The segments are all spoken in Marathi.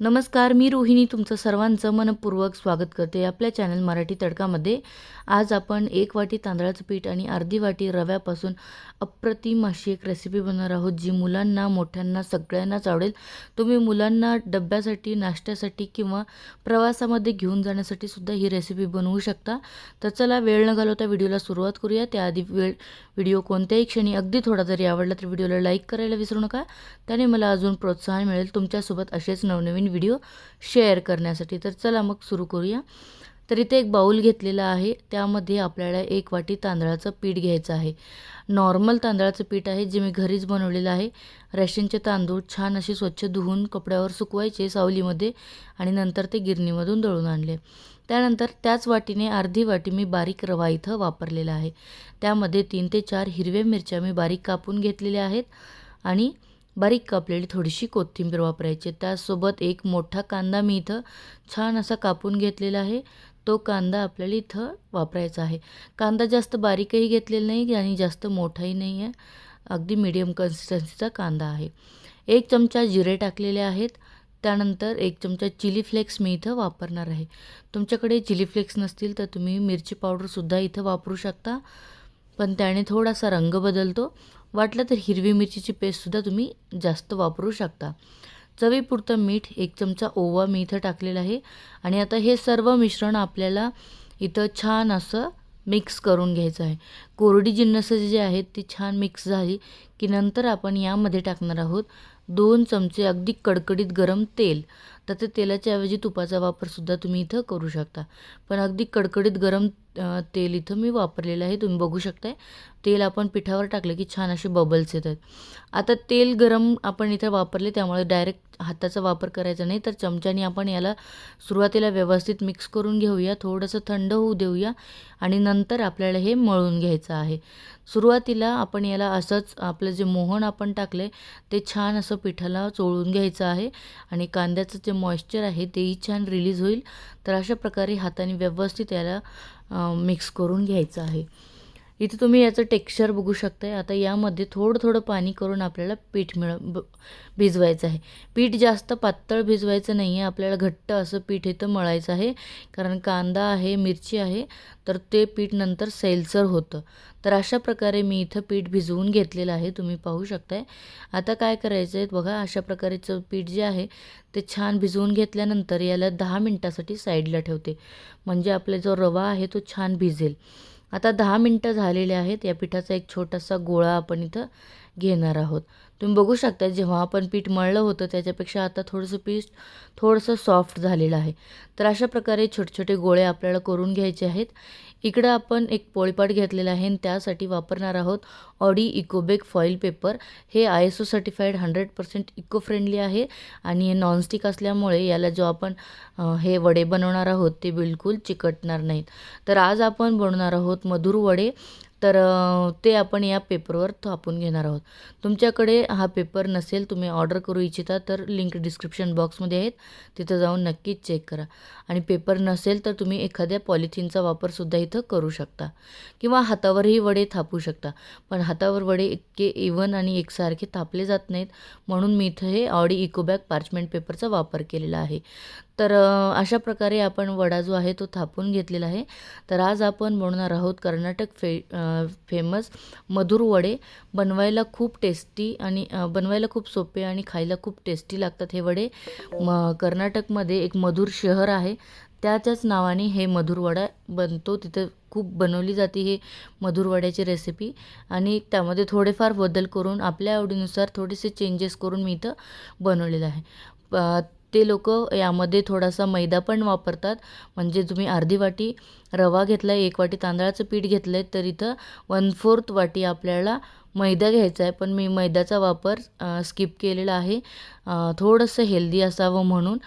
नमस्कार मी रोहिणी. तुमचं सर्वांचं मनपूर्वक स्वागत करते आपल्या चॅनल मराठी तडकामध्ये. आज आपण एक वाटी तांदळाचं पीठ आणि अर्धी वाटी रव्यापासून अप्रतिम अशी एक रेसिपी बनवणार आहोत जी मुलांना मोठ्यांना सगळ्यांनाच आवडेल. तुम्ही मुलांना डब्यासाठी नाश्त्यासाठी किंवा प्रवासामध्ये घेऊन जाण्यासाठी सुद्धा ही रेसिपी बनवू शकता. तर चला वेळ न घालवता व्हिडिओला सुरुवात करूया. त्याआधी वेळ व्हिडिओ कोणत्याही क्षणी अगदी थोडा जरी आवडला तर व्हिडिओला लाईक करायला विसरू नका. त्याने मला अजून प्रोत्साहन मिळेल. तुमच्यासोबत असेच नवनवीन व्हिडिओ शेअर करण्यासाठी. तर चला मग सुरू करूया. तर इथे एक बाऊल घेतलेला आहे. त्यामध्ये आपल्याला एक वाटी तांदळाचं पीठ घ्यायचं आहे. नॉर्मल तांदळाचं पीठ आहे जे मी घरीच बनवलेलं आहे. रेशनचे तांदूळ छान असे स्वच्छ धुवून कपड्यावर सुकवायचे सावलीमध्ये आणि नंतर ते गिरणीमधून दळून आणले. त्यानंतर त्याच वाटीने अर्धी वाटी मी बारीक रवा इथं वापरलेला आहे. त्यामध्ये तीन ते चार हिरव्या मिरच्या मी बारीक कापून घेतलेल्या आहेत आणि बारीक कापलेली थोडीशी कोथिंबीर वापरायची. त्यासोबत एक मोठा कांदा मी इथं छान असा कापून घेतलेला आहे. तो कांदा आपल्याला इथं वापरायचा आहे. कांदा जास्त बारीकही घेतलेला नाही आणि जास्त मोठाही नाही आहे. अगदी मीडियम कन्सिस्टन्सीचा कांदा आहे. एक चमचा जिरे टाकलेले आहेत. त्यानंतर एक चमचा चिली फ्लेक्स मी इथं वापरणार आहे. तुमच्याकडे चिली फ्लेक्स नसतील तर तुम्ही मिरची पावडरसुद्धा इथं वापरू शकता. पण त्याने थोडासा रंग बदलतो. वाटलं तर हिरवी मिरचीची पेस्टसुद्धा तुम्ही जास्त वापरू शकता. चवीपुरतं मीठ एक चमचा ओवा मी इथं टाकलेला आहे. आणि आता हे सर्व मिश्रण आपल्याला इथं छान असं मिक्स करून घ्यायचं आहे. कोरडी जिन्नसं जे आहेत ती छान मिक्स झाली की नंतर आपण यामध्ये टाकणार आहोत दोन चमचे अगदी कडकडीत गरम तेल. तर ते तेलाच्या ऐवजी तुपाचा वापरसुद्धा तुम्ही इथं करू शकता. पण अगदी कडकडीत गरम तेल इथं मी वापरलेलं आहे तुम्ही बघू शकताय. तेल आपण पिठावर टाकलं की छान असे बबल्स येतात. आता तेल गरम आपण इथं वापरले त्यामुळे डायरेक्ट हाताचा वापर करायचा नाही तर चमच्याने आपण याला सुरुवातीला व्यवस्थित मिक्स करून घेऊया थोडंसं थंड होऊ देऊया आणि नंतर आपल्याला हे मळून घ्यायचं आहे. सुरुवातीला आपण याला असंच आपलं जे मोहन आपण टाकलं ते छान असं पिठाला चोळून घ्यायचं आहे आणि कांद्याचं जे मॉइश्चर आहे तेही छान रिलीज होईल. तर अशा प्रकारे हाताने व्यवस्थित याला मिक्स करून घ्यायचं आहे. इथे तुम्ही याचं टेक्स्चर बघू शकताय. आता यामध्ये थोडं थोडं पाणी करून आपल्याला पीठ मिळ ब भिजवायचं आहे. पीठ जास्त पातळ भिजवायचं नाही आहे आपल्याला घट्ट असं पीठ इथं मळायचं आहे. कारण कांदा आहे मिरची आहे तर ते पीठ नंतर सैलसर होतं. तर अशा प्रकारे मी इथं पीठ भिजवून घेतलेलं आहे. तुम्ही पाहू शकताय. आता काय करायचं आहे बघा. अशा प्रकारेचं पीठ जे आहे ते छान भिजवून घेतल्यानंतर याला दहा मिनटासाठी साईडला ठेवते. म्हणजे आपला जो रवा आहे तो छान भिजेल. आता दहा मिनटं झालेले आहेत. या पिठाचा एक छोटासा गोळा आपण इथं घेणार आहोत. तुम्ही बघू शकता जेव्हा आपण पीठ मळलं होतं त्याच्यापेक्षा आता थोडंसं पीठ थोडंसं सॉफ्ट झालेलं आहे. तर अशा प्रकारे छोटे छोटे गोळे आपल्याला करून घ्यायचे आहेत. इकडं आपण एक पोळीपाट घेतलेला आहे आणि त्यासाठी वापरणार आहोत ऑडी इकोबेक फॉईल पेपर. हे I S O certified hundred percent eco friendly आहे आणि हे नॉनस्टिक असल्यामुळे याला जो आपण हे वडे बनवणार आहोत ते बिलकुल चिकटणार नाहीत. तर आज आपण बनवणार आहोत मधुर वडे. तर ते आपण या पेपरवर थापून घेणार आहोत. तुमच्याकडे हा पेपर नसेल तुम्ही ऑर्डर करू इच्छिता तर लिंक डिस्क्रिप्शन बॉक्समध्ये आहेत. तिथं जाऊन नक्कीच चेक करा. आणि पेपर नसेल तर तुम्ही एखाद्या पॉलिथिनचा वापरसुद्धा इथं करू शकता. किंवा हातावरही वडे थापू शकता. पण हातावर वडे इतके इवन आणि एकसारखे थापले जात नाहीत. म्हणून मी इथं हे ऑडी इकोबॅग पार्चमेंट पेपरचा वापर केलेला आहे. तर अशा प्रकारे आपण वडा जो आहे तो थापून घेतलेला आहे. तर आज आपण बनवणार आहोत कर्नाटक फे फेमस मधुर वडे. बनवायला खूप टेस्टी आणि बनवायला खूप सोपे आणि खायला खूप टेस्टी लागतात हे वडे. म कर्नाटकमध्ये एक मधुर शहर आहे. त्याच्याच नावाने हे मधुरवडा बनतो. तिथं खूप बनवली जाते हे मधुरवड्याची रेसिपी आणि त्यामध्ये थोडेफार बदल करून आपल्या आवडीनुसार थोडेसे चेंजेस करून मी इथं बनवलेलं आहे. ते लोक यामध्ये थोडासा मैदा पण वापरतात. म्हणजे तुम्ही अर्धी वाटी रवा घेतला आहे एक वाटी तांदळाचं पीठ घेतलं आहे तर इथं वन फोर्थ वाटी आपल्याला मैदा घ्यायचा आहे पण मी मैद्याचा वापर स्किप केलेला आहे. थोडंसं हेल्दी असावं म्हणून.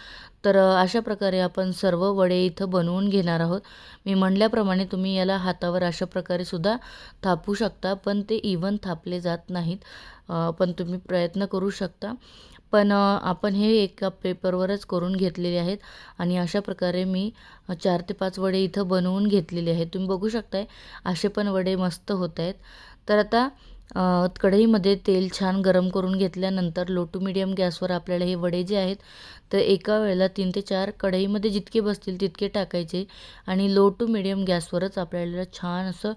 तर अशा प्रकारे आपण सर्व वडे इथं बनवून घेणार आहोत. मी म्हणल्याप्रमाणे तुम्ही याला हातावर अशा प्रकारे सुद्धा थापू शकता पण ते इवन थापले जात नाहीत. पण तुम्ही प्रयत्न करू शकता. पण आपण हे एका पेपरवरच करून घेतलेले आहेत आणि अशा प्रकारे मी चार ते पाच वडे इथं बनवून घेतलेले आहेत. तुम्ही बघू शकताय असे पण वडे मस्त होत आहेत तर आता कढईमध्ये तेल छान गरम करून घेतल्यानंतर लो टू मिडियम गॅसवर आपल्याला हे वडे जे आहेत तर एका वेळेला तीन ते चार कढईमध्ये जितके बसतील तितके टाकायचे आणि लो टू मिडियम गॅसवरच आपल्याला छान असं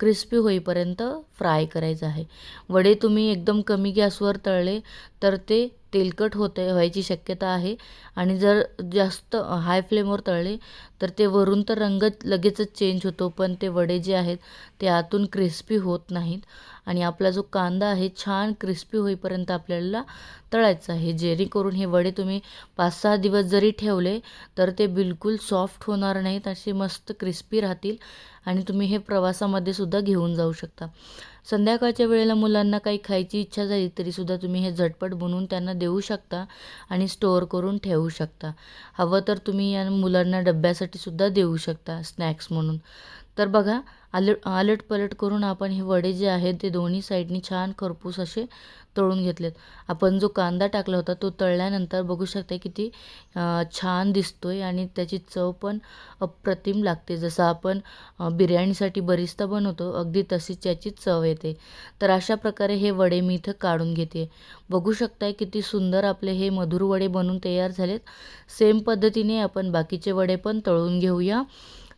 क्रिस्पी होईपर्यंत फ्राय करायचं आहे. वडे तुम्ही एकदम कमी गॅसवर तळले तर ते तेलकट होते व्हायची शक्यता आहे. आणि जर जास्त हाय फ्लेमवर तळले तर ते वरून तर रंग लगेचच चेंज होतो पण ते वडे जे आहेत ते आतून क्रिस्पी होत नाहीत. आणि आपला जो कांदा आहे छान क्रिस्पी होईपर्यंत आपल्याला तळायचं आहे. जेणेकरून हे वडे तुम्ही पाच सहा दिवस जरी ठेवले तर ते बिलकुल सॉफ्ट होणार नाहीत असे मस्त क्रिस्पी राहतील आणि तुम्ही हे प्रवासामध्ये सुद्धा घेऊन जाऊ शकता. संध्याकाळच्या वेळेला मुलांना काही खायची इच्छा झाली तरीसुद्धा तुम्ही हे झटपट बनवून त्यांना देऊ शकता आणि स्टोअर करून ठेवू शकता. हवं तर तुम्ही या मुलांना डब्यासाठी सुद्धा देऊ शकता स्नॅक्स म्हणून. तर बघा आलट आलट पलट करून आपण हे वडे जे आहेत ते दोन्ही साईडनी छान खरपूस असे तळून घेतलेत. आपण जो कांदा टाकला होता तो तळल्यानंतर बघू शकता किती छान दिसतो आहे आणि त्याची चव पण अप्रतिम लागते. जसं आपण बिर्याणीसाठी बरिस्ता बनवतो अगदी तशीच त्याची चव येते. तर अशा प्रकारे हे वडे मी इथं काढून घेते. बघू शकताय किती सुंदर आपले हे मधुर वडे बनून तयार झालेत. सेम पद्धतीने आपण बाकीचे वडे पण तळून घेऊया.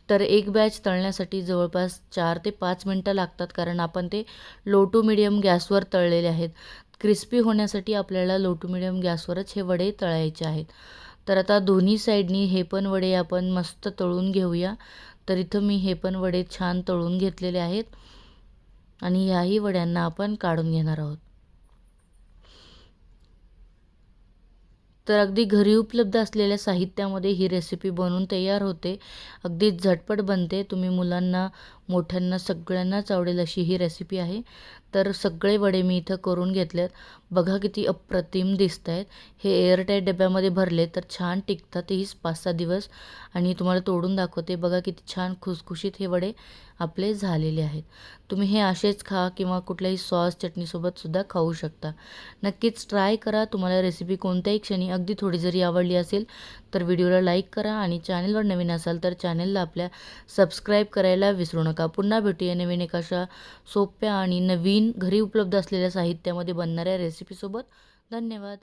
तर एक बॅच तळण्यासाठी जवळपास चार ते पाच मिनटं लागतात कारण आपण ते लो टू मिडियम गॅसवर तळलेले आहेत. क्रिस्पी होण्यासाठी आपल्याला लो टू मिडियम गॅसवरच हे वडे तळायचे आहेत. तर आता दोन्ही साईडनी हे पण वडे आपण मस्त तळून घेऊया. तर इथं मी हे पण वडे छान तळून घेतलेले आहेत. आणि ह्याही वड्यांना आपण काढून घेणार आहोत. तर अगदी घरी उपलब्ध असलेल्या साहित्यामध्ये ही रेसिपी बनवून तयार होते. अगदी झटपट बनते. तुम्ही मुलांना मोठ्यांना सगळ्यांनाच आवडेल अशी ही रेसिपी आहे. तर सगळे वडे मी इथं करून घेतलेत. बघा किती अप्रतिम दिसत आहेत हे एअरटाईट डब्यामध्ये भरले तर छान टिकतात हीच पाच सहा दिवस. आणि तुम्हाला तोडून दाखवते. बघा किती छान खुसखुशीत हे वडे आपले झालेले आहेत. तुम्ही हे असेच खा किंवा कुठल्याही सॉस चटणीसोबतसुद्धा खाऊ शकता. नक्कीच ट्राय करा. तुम्हाला रेसिपी कोणत्याही क्षणी अगदी थोडी जरी आवडली असेल तर व्हिडिओला लाईक करा आणि चॅनलवर नवीन असाल तर चॅनलला आपल्या सबस्क्राईब करायला विसरू नका. नका. पुन्हा भेटूया नवीन एक अशा सोप्या आणि नवीन घरी उपलब्ध असलेल्या साहित्यामध्ये बनणाऱ्या रेसिपीसोबत धन्यवाद.